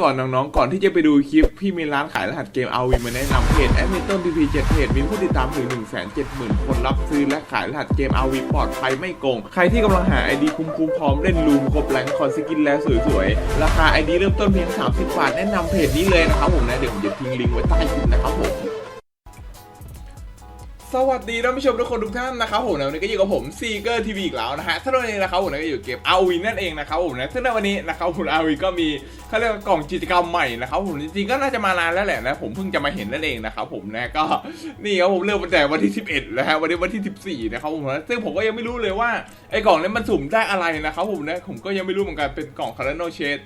ก่อนน้องๆ ก่อนที่จะไปดูคลิป พี่มีร้านขายรหัสเกมเอาวีมาแนะนำเพจแอดมินต้นพีพีเจ็ดเพจมีผู้ติดตามถึง1นึ่งแสนเจ็ดหมื่นคนรับซื้อและขายรหัสเกมเอาวีปลอดภัยไม่โกง ใครที่กำลังหาไอดีคุ้มๆพร้อมเล่นลูมครบแรงคอนสกินแล้วสวยๆ ราคาไอดีเริ่มต้นเพียง 30 บาท แนะนำเพจนี้เลยนะครับผมนะ เดี๋ยวผมจะทิ้งลิงก์ไว้ใต้คลิปนะครับผม สวัสดีท่านผู้ชมทุกคนทุกท่านนะครับผมนะวันนี้ก็อยู่กับผมซีเกอร์ทีวีอีกแล้วนะฮะถ้าวันนี้นะครับผมนะก็อยู่เกมอาวีนั่นเองนะครับผมนะซึ่งในวันนี้นะครับผมอาวีก็มีเขาเรียกว่ากล่องกิจกรรมใหม่นะครับผมจริงๆก็น่าจะมานานแล้วแหละนะผมเพิ่งจะมาเห็นนั่นเองนะครับผมนะก็นี่ครับผมเริ่มตั้งแต่วันที่ 11แล้วฮะวันนี้วันที่ 14นะครับผมนะซึ่งผมก็ยังไม่รู้เลยว่าไอ้กล่องนี้มันสุ่มได้อะไรนะครับผมนะผมก็ยังไม่รู้เหมือนกันเป็นกล่องคาร์โนเชด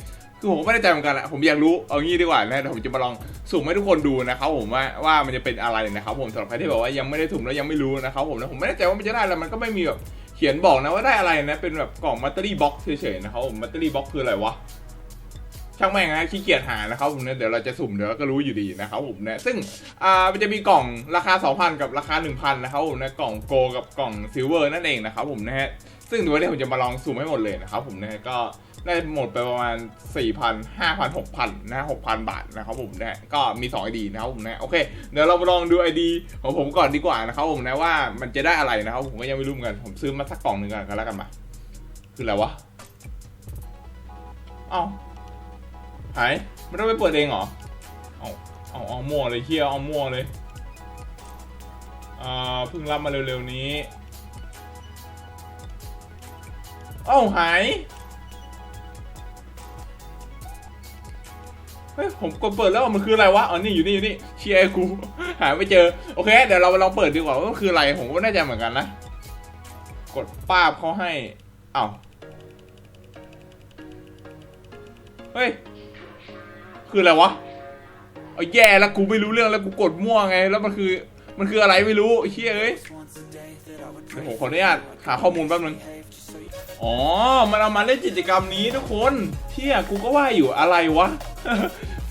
คือผมก็ไม่ได้ใจเหมือนกันแหละผมอยากรู้เอางี้ดีกว่านะผมจะมาลอง สุ่มให้ทุกคนดูนะครับผมว่าว่ามันจะเป็นอะไรนะครับผมสำหรับใครที่แบบว่ายังไม่ได้สุ่มแล้วยังไม่รู้นะครับผมนะผมไม่แน่ใจว่ามันจะได้อะไรมันก็ไม่มีแบบเขียนบอกนะว่าได้อะไรนะเป็นแบบกล่องมัตเตอรี่บ็อกเฉยๆนะครับผมมัตเตอรี่บ็อกคืออะไรวะช่างแม่งนะขี้เกียจหานะครับผมเนะเดี๋ยวเราจะสุ่มเดี๋ยวก็รู้อยู่ดีนะครับผมนะซึ่งอ่ามันจะมีกล่องราคา 2,000 กับราคา 1,000 นะครับผมนะกล่องโกกับกล่องซิลเวอร์นั่นเองนะครับผมนะฮะซึ่งเดี๋ยววันนี้ผมจะมาลองสุ่มให้หมดเลยนะครับผมนะก็ ได้หมดไปประมาณ 4,000 5,000 6,000นะ6,000 บาทนะครับผมนะก็มี 2 ID นะครับผมนะโอเค เดี๋ยวเราลองดู ID ของผมก่อนดีกว่านะครับผมนะว่ามันจะได้อะไรนะครับผมก็ยังไม่รู้เหมือนกัน ผมซื้อมาสักกล่องหนึ่งก่อนกันแล้วกันมา คืออะไรวะ เอ้าหายไม่ต้องไปเปิดเองเหรอ เอาเอาเอามั่วเลยเฮียเอามั่วเลยอ่าเพิ่งรับมาเร็วๆนี้ เอ้าหาย ฮ้ยผมกดเปิดแล้วมันคืออะไรวะอ๋อนี่อยู่นี่อยู่นี่เชียร์กูหาไม่เจอโอเค เดี๋ยวเราลองเปิดดีกว่าว่ามันคืออะไรผมก็ไม่แน่ใจเหมือนกันนะกดป้าบเขาให้อ้าวเฮ้ยคืออะไรวะเอาแย่แล้วกูไม่รู้เรื่องแล้วกูกดมั่วไง แล้วมันคือ มันคืออะไรไม่รู้เชี่ยเอ้ยผมขออนุญาตหาข้อมูลแป๊บนึงอ๋อ มันเอามาเล่นกิจกรรมนี้ทุกคนเที่ยกูก็ว่าอยู่อะไรวะ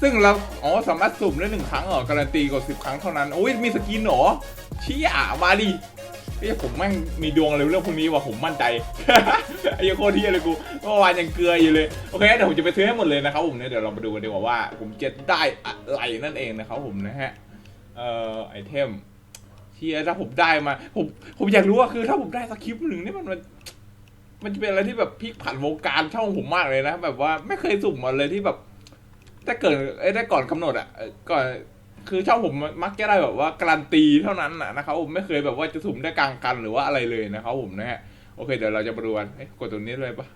ซึ่งเรา อ๋อ สามารถสุ่มได้หนึ่งครั้งเหรอ การันตีกดสิบครั้งเท่านั้น โอ้ย มีสกินเหรอเชี่ยมาดิเฮ้ยผมแม่งมีดวงอะไรเรื่องพวกนี้ว่ะผมมั่นใจไอ้เหี้ยโคตรเที่ยเลยกูเมื่อวานยังเกลืออยู่เลย โอเค เดี๋ยวผมจะไปซื้อให้หมดเลยนะครับผมเนี่ยเดี๋ยวเรามาดูกันดีกว่าว่า ผมจะได้อะไรนั่นเองนะครับผมนะฮะ เอ่อ ไอเทม เชี่ยถ้าผมได้มา ผมผมอยากรู้ว่าคือ ถ้าผมได้สคริปต์หนึ่งนี่มันมัน มันจะเป็นอะไรที่แบบพลิกผันวงการช่องผมมากเลยนะแบบว่าไม่เคยสุ่มมาเลยที่แบบถ้าเกิดไอ้ได้ก่อนกำหนดอะก่อนคือช่องผมมักจะได้แบบว่าการันตีเท่านั้นนะนะครับผมไม่เคยแบบว่าจะสุ่มได้กลางกันหรือว่าอะไรเลยนะครับผมนะฮะโอเคเดี๋ยวเราจะมาดูกันกดตรงนี้เลยปะ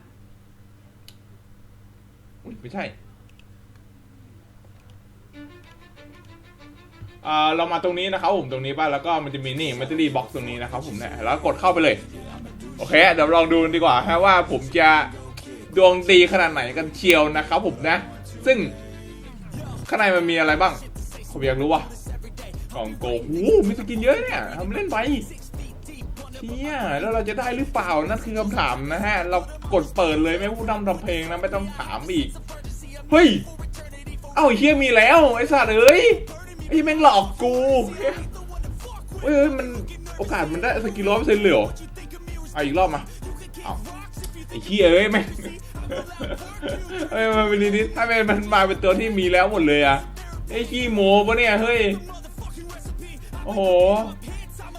อุ๊ยไม่ใช่ เรามาตรงนี้นะครับผมตรงนี้ป่ะแล้วก็มันจะมีนี่มัตเตอรี่บ็อกซ์ตรงนี้นะครับผมเนี่ยแล้วกดเข้าไปเลย โอเคเดี๋ยวลองดูดีกว่าฮะว่าผมจะดวงดีขนาดไหนกันเชียวนะครับผมนะ ซึ่งข้างในมันมีอะไรบ้างผมอยากรู้ว่ะกล่องโกหูมีสกินเยอะเนี่ยทำเล่นไปเชี่ยแล้วเราจะได้หรือเปล่านั่นคือคำถามนะฮะ เรากดเปิดเลยไม่พูดนำทำเพลงนะไม่ต้องถามอีก เฮ้ย เอ้าเฮียมีแล้วไอ้สัตว์เอ้ย ไอ้แม่งหลอกกูเฮ้ยมันโอกาสมันได้สกินร้อยเปอร์เซ็นต์เลยเหรอเอาอีกรอบมาเอาไอ้ขี้เอ้ยแม่งเฮ้ยมันเป็นนิดถ้าเป็นมันมาเป็นตัวที่มีแล้วหมดเลยอะไอ้ขี้โมปะเนี่ยเฮ้ยโอ้โห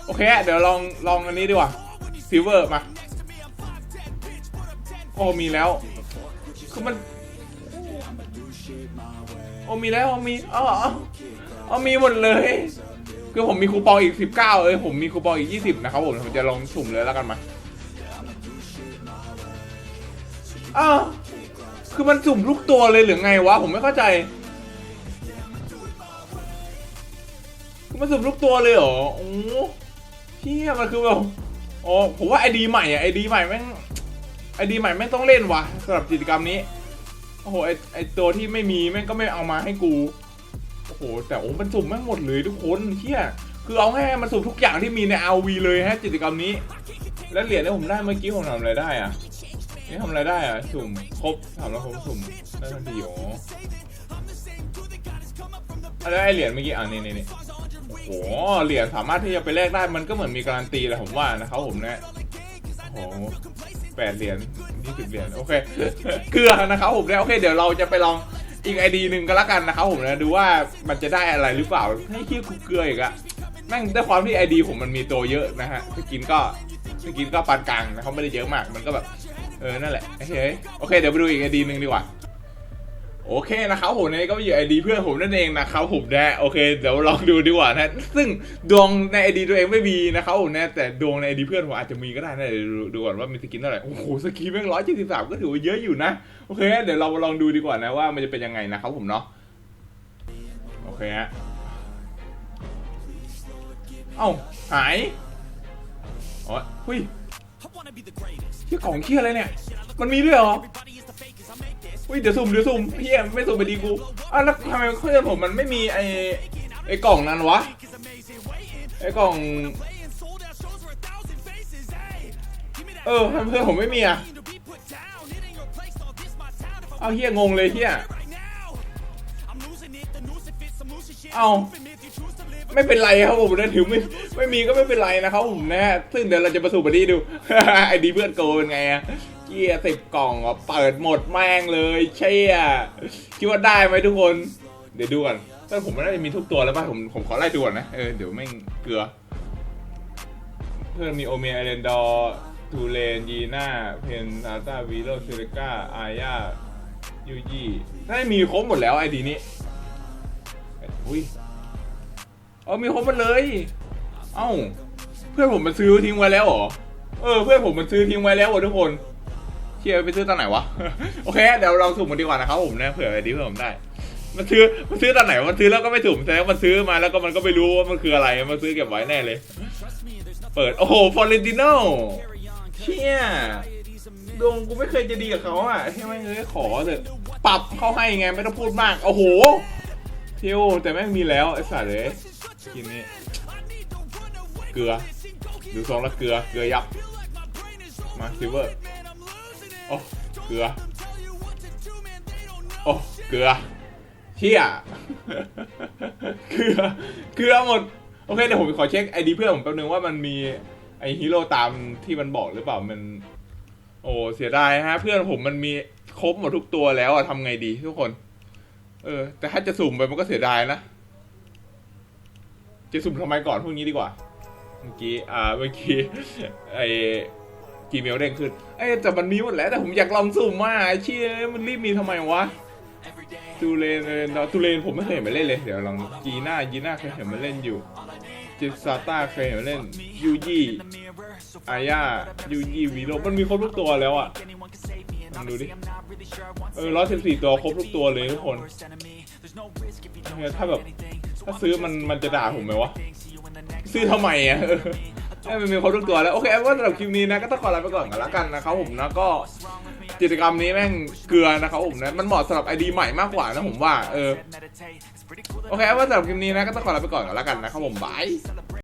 โอเคเดี๋ยวลองลองอันนี้ดีกว่าซิลเวอร์มาโอ้มีแล้วคือมันโอ้มีแล้วเอามีอ๋อ เอามีหมดเลย คือผมมีคูปองอีก 19 เอ้ยผมมีคูปองอีก 20 นะครับผมผมจะลองสุ่มเลยแล้วกันมาอ้าวคือมันสุ่มทุกตัวเลยหรือไงวะ ผมไม่เข้าใจ คือมันสุ่มทุกตัวเลยเหรอโอ้เฮียมันคือแบบอ๋อผมว่าไอดีใหม่อะไอดีใหม่แม่งไอดีใหม่แม่งต้องเล่นวะสำหรับกิจกรรมนี้ โอ้โหไอไอตัวที่ไม่มีแม่งก็ไม่เอามาให้กู โอ้โห แต่โอ้มันสุ่มแม่งหมดเลยทุกคนเฮียคือเอาง่ายมันสุ่มทุกอย่างที่มีใน RV เลยฮะกิจกรรมนี้ แล้วเหรียญที่ผมได้เมื่อกี้ผมทำอะไรได้อะนี่ทำอะไรได้อะสุ่มครบถามแล้วผมสุ่มได้ทันทีโอ้อะไรไอเหรียญเมื่อกี้อ่านี่นี่นี่โอ้โหเหรียญสามารถที่จะไปแลกได้มันก็เหมือนมีการันตีแหละผมว่านะครับผมเนะโอ้โหแปดเหรียญยี่สิบเหรียญโอเคเกลือนะครับผมเนี่ยโอเคเดี๋ยวเราจะไปลอง อีกไอดีหนึ่งก็แล้วกันนะครับผมนะดูว่ามันจะได้อะไรหรือเปล่าให้เฮียกูเกลืออีกอะแม่งด้วยความที่ไอดีผมมันมีตัวเยอะนะฮะสกินก็สกินก็ปานกลางนะเขาไม่ได้เยอะมากมันก็แบบเออนั่นแหละโอเคโอเคเดี๋ยวไปดูอีกไอดีหนึ่งดีกว่า โอเคนะครับผมนี่ก็อยู่ไอดีเพื่อนผมนั่นเองนะครับผมนะโอเคเดี๋ยวลองดูดีกว่านะ ซึ่งดวงในไอดีตัวเองไม่มีนะครับผมนะแต่ดวงในไอดีเพื่อนผมอาจจะมีก็ได้นะเดี๋ยวดูดูก่อนว่ามีสกินเท่าไหร่โอ้โหสกินแม่งร้อยเจ็ดสิบสามก็ถือว่าเยอะอยู่นะโอเค เดี๋ยวเราลองดูดีกว่านะว่ามันจะเป็นยังไงนะครับผมเนาะโอเคฮะเอ้าหายอ๋อเฮ้ยเฮียกล่องเคียอะไรเนี่ย มันมีด้วยเหรอ อุ้ยเดี๋ยวสุ่มเดี๋ยวสุ่มพี่แอมไม่สุ่มไปดีกูอ้าวแล้วทำไมเพื่อนผมมันไม่มีไอไอกล่องนั้นวะไอกล่อง เออทำเพื่อนผมไม่มีอะเอาเฮียงงเลยเฮียเอาไม่เป็นไรครับผมนะถือไม่ไม่มีก็ไม่เป็นไรนะครับผมนะซึ่งเดี๋ยวเราจะมาสุ่มไปดีดูไอดีเพื่อนโกเป็นไงอะ เกียสิบกล่องอะเปิดหมดแม่งเลยเชี่ยคิดว่าได้ไหมทุกคน เดี๋ยวดูก่อนแต่ผมไม่น่าจะมีทุกตัวแล้วป่ะผมผมขอไล่ดูก่อนนะเออเดี๋ยวแม่งเกลือ เพื่อนมีโอเมียไอเรนดอร์ทูเลนยีน่าเพนซาตาวีโรเซเลกาอาญายูยี่น่าจะมีครบหมดแล้วไอดีนี้อุ้ยเออมีครบหมดเลย เอ้า เพื่อนผมมันซื้อทิ้งไว้แล้วเหรอเออเพื่อนผมมันซื้อทิ้งไว้แล้ววะทุกคน เชียไปซื้อตอนไหนวะ โอเค เดี๋ยวเราสุ่มกันดีกว่านะครับผมนะเผื่อไอดีเพื่อผมได้ มันซื้อ มันซื้อตอนไหน มันซื้อแล้วก็ไม่สุ่มแต่มันซื้อมาแล้วก็มันก็ไม่รู้ว่ามันคืออะไร มันซื้อเก็บไว้แน่เลย เปิด โอ้โห ฟอร์เรนติโน่เชี่ยดวงกูไม่เคยจะดีกับเขาอะใช่ไหมเอ้ยขอเถอะปรับเข้าให้ไงไม่ต้องพูดมาก โอ้โหเที่ยวแต่แม่งมีแล้วไอ้สัตว์เลยกินนี่เกลือ ดูทรงแล้วเกลือ เกลือยับ มาซิลเวอร์ โอ้เกลือ โอ้เกลือเชี่ยเกลือเกลือหมด โอเคเดี๋ยวผมขอเช็คไอดีเพื่อนผมแป๊บนึงว่ามันมีไอฮีโร่ตามที่มันบอกหรือเปล่ามัน โอ้เสียดายฮะ เพื่อนผมมันมีครบหมดทุกตัวแล้วอะทำไงดีทุกคน เออ แต่ถ้าจะสุ่มไปมันก็เสียดายนะ จะสุ่มทำไมก่อนพวกนี้ดีกว่า เมื่อกี้ อ่า เมื่อกี้ไอ จีเมลเด้งขึ้น เอ้ยแต่มันมีหมดแล้วแต่ผมอยากลองสุ่มมาไอ้เชี่ยมันรีบมีทำไมวะตูเลนเลยเนาตูเลนผมไม่เคยเห็นมาเล่นเลย เดี๋ยวลองจีน่าจีน่าเคยเห็นมาเล่นอยู่จิซาต้าเคยเห็นมาเล่นยูยี่อาญายูยี่วีโรมันมีครบทุกตัวแล้วอะลองดูดิ เออร้อยสิบสี่ตัวครบทุกตัวเลยทุกคนเออถ้าแบบ ถ้าซื้อมันมันจะด่าผมไหมวะ ซื้อทำไมอะ ให้มันมีครบทุกตัวแล้ว โอเคว่าสำหรับคลิปนี้นะก็ต้องขอลาไปก่อนกันละกันนะครับผมนะก็กิจกรรมนี้แม่งเกลือนะครับผมนะมันเหมาะสำหรับไอดีใหม่มากกว่านะผมว่าเออโอเคว่าสำหรับคลิปนี้นะก็ต้องขอลาไปก่อนกันละกันนะครับผมบาย